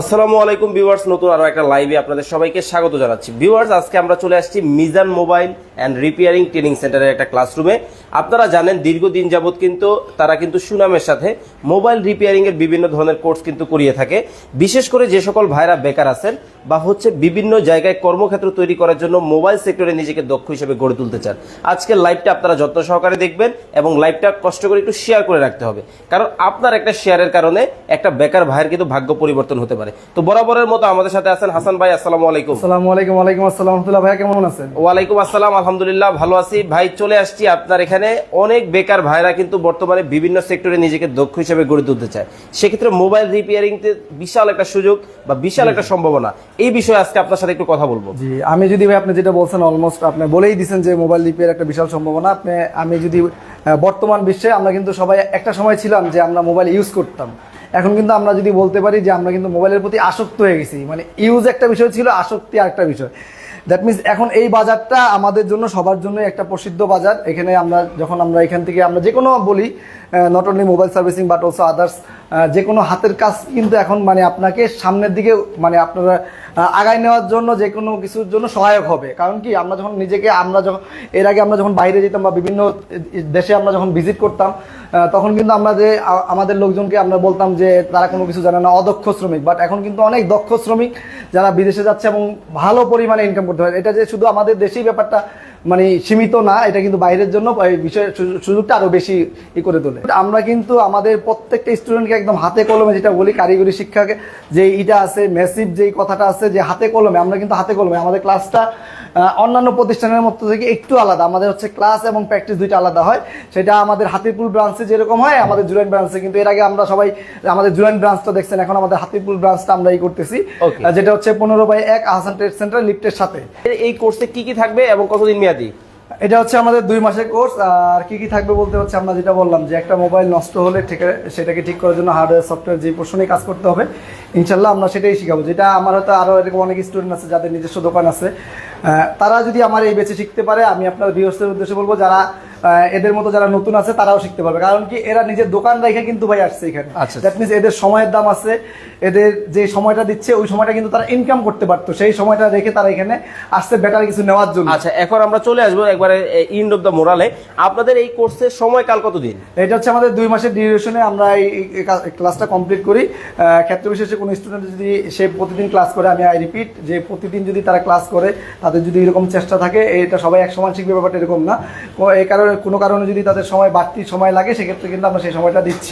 আসসালামু আলাইকুম ভিউয়ার্স, নতুন আরও একটা লাইভে আপনাদের সবাইকে স্বাগত জানাচ্ছি। ভিউয়ার্স, আজকে আমরা চলে আসছি Mizan mobile and repairing training সেন্টারের একটা ক্লাসরুমে আপনারা জানেন, দীর্ঘদিন যাবত কিন্তু তারা কিন্তু সুনামের সাথে মোবাইল রিপেয়ারিং এর বিভিন্ন ধরনের কোর্স কিন্তু করিয়ে থাকে। বিশেষ করে যে সকল ভাইরা বেকার আছেন বা হচ্ছে বিভিন্ন জায়গায় কর্মক্ষেত্র তৈরি করার জন্য মোবাইল সেক্টরে নিজেকে দক্ষ হিসেবে গড়ে তুলতে চান। আজকের লাইভটা আপনারা যত্ন সহকারে দেখবেন এবং লাইভটা কষ্ট করে একটু শেয়ার করে রাখতে হবে। কারণ আপনার একটা শেয়ারের কারণে একটা বেকার ভাইয়ের কিন্তু ভাগ্য পরিবর্তন হতে পারে। তো বরাবরের মতো আমাদের সাথে আছেন হাসান ভাই আসসালামু আলাইকুম। আসসালামু আলাইকুম ওয়ালাইকুম আসসালাম রহমতুল্লাহ ভাইয়া কেমন আছেন? ওয়ালাইকুম আসসালাম আলহামদুলিল্লাহ ভালো আছি। ভাই চলে আসছি আপনার এখানে। অনেক বেকার ভাইরা কিন্তু বর্তমানে বিভিন্ন সেক্টরে নিজেকে দক্ষ হিসেবে গড়ে তুলতে চায়। সেক্ষেত্রে মোবাইল রিপেয়ারিং বিশাল একটা সুযোগ বা বিশাল একটা সম্ভাবনা। এই বিষয়ে আজকে আপনার সাথে একটু কথা বলব। জি আমি যদি ভাই আপনি যেটা বলছেন অলমোস্ট আপনি বলেই দিচ্ছেন যে মোবাইল রিপেয়ার একটা বিশাল সম্ভাবনা। আপনি আমি যদি বর্তমান বিশ্বে আমরা কিন্তু সবাই একটা সময় ছিলাম যে আমরা মোবাইল ইউজ করতাম। এখন কিন্তু আমরা যদি বলতে পারি যে আমরা কিন্তু মোবাইলের প্রতি আসক্ত হয়ে গেছি মানে ইউজ একটা বিষয় ছিল আসক্তি আরেকটা বিষয়। দ্যাট মিনস এখন এই বাজারটা আমাদের জন্য, সবার জন্য একটা প্রসিদ্ধ বাজার। এখানে আমরা, যখন আমরা এখান থেকে আমরা যে কোনো বলি not only mobile servicing but also others যে কোনো হাতের কাজ কিন্তু এখন মানে আপনাকে সামনের দিকে মানে আপনারা আগায় নেওয়ার জন্য যে কোনো কিছুর জন্য সহায়ক হবে। কারণ কি, আমরা যখন নিজেকে, আমরা যখন, এর আগে আমরা যখন বাইরে যেতাম বা বিভিন্ন দেশে আমরা যখন ভিজিট করতাম তখন কিন্তু আমরা যে আমাদের লোকজনকে আমরা বলতাম যে, তারা কোনো কিছু জানে না, অদক্ষ শ্রমিক। বাট এখন কিন্তু অনেক দক্ষ শ্রমিক যারা বিদেশে যাচ্ছে এবং ভালো পরিমাণে ইনকাম করতে পারে। এটা যে শুধু আমাদের দেশেই ব্যাপারটা মানে সীমিত না, এটা কিন্তু বাইরের জন্য বিষয় সুযোগটা আরও বেশি ই করে তোলে। আমরা কিন্তু আমাদের প্রত্যেকটা স্টুডেন্টকে একদম হাতে কলমে যেটা বলি কারিগরি শিক্ষাকে, যে ইটা আছে মেসিভ যেই কথাটা আছে, যে হাতে কলমে, আমরা কিন্তু হাতে কলমে, আমাদের ক্লাসটা অন্যান্য প্রতিষ্ঠানের মতো থেকে একটু আলাদা। আমাদের হচ্ছে ক্লাস এবং প্র্যাকটিস দুইটা আলাদা হয়। সেটা আমাদের হাতিপুর ব্রাঞ্চে যেরকম হয় আমাদের জুরাইন ব্রাঞ্চে কিন্তু এর আগে আমরা সবাই আমাদের জুরাইন ব্রাঞ্চটা দেখছেন এখন আমাদের হাতিপুর ব্রাঞ্চটা আমরা ই করতেছি। যেটা হচ্ছে পনেরো বাই এক আহসান ট্রেড সেন্টার লিফটের সাথে। এই কোর্সে কি কি থাকবে এবং কতদিন মেয়াদি? এটা হচ্ছে আমাদের দুই মাসের কোর্স আর কি কি থাকবে বলতে হচ্ছে আমরা যেটা বললাম যে একটা মোবাইল নষ্ট হলে ঠিক সেটাকে ঠিক করার জন্য হার্ডওয়্যার সফটওয়্যার যে পোর্শনে কাজ করতে হবে ইনশাল্লাহ আমরা সেটাই শিখাবো। যেটা আমার হয়তো আরও এরকম অনেক স্টুডেন্ট আছে যাদের নিজস্ব দোকান আছে। তারা যদি আমার এই বেঁচে শিখতে পারে আমি আপনার গৃহস্থের উদ্দেশ্যে বলব যারা এদের মতো যারা নতুন আছে তারাও শিখতে পারবে। কারণ কি এরা নিজের দোকান রেখে কিন্তু ভাই আসছে এখানে। আচ্ছা। দ্যাট মিনস এদের সময়ের দাম আছে এদের যে সময়টা দিচ্ছে ওই সময়টা কিন্তু তারা ইনকাম করতে পারতো। সেই সময়টা রেখে তারা এখানে আসছে বেটার কিছু নেওয়ার জন্য। আচ্ছা এখন আমরা চলে আসব একবারে ইন্ড অফ দ্য মোরালে আপনাদের এই কোর্সের সময় সময়কাল কতদিন? এটা হচ্ছে আমাদের দুই মাসের ডিউরেশনে আমরা এই ক্লাসটা কমপ্লিট করি। ক্ষেত্র বিশেষে কোনো স্টুডেন্ট যদি সে প্রতিদিন ক্লাস করে আমি আই রিপিট যে প্রতিদিন যদি তারা ক্লাস করে তাদের যদি এরকম চেষ্টা থাকে এটা সবাই এক সমান শিখবে ব্যাপারটা এরকম না। এই কারণে কোনো কারণে যদি তাদের সময় বাড়তি সময় লাগে সেক্ষেত্রে কিন্তু আমরা সেই সময়টা দিচ্ছি।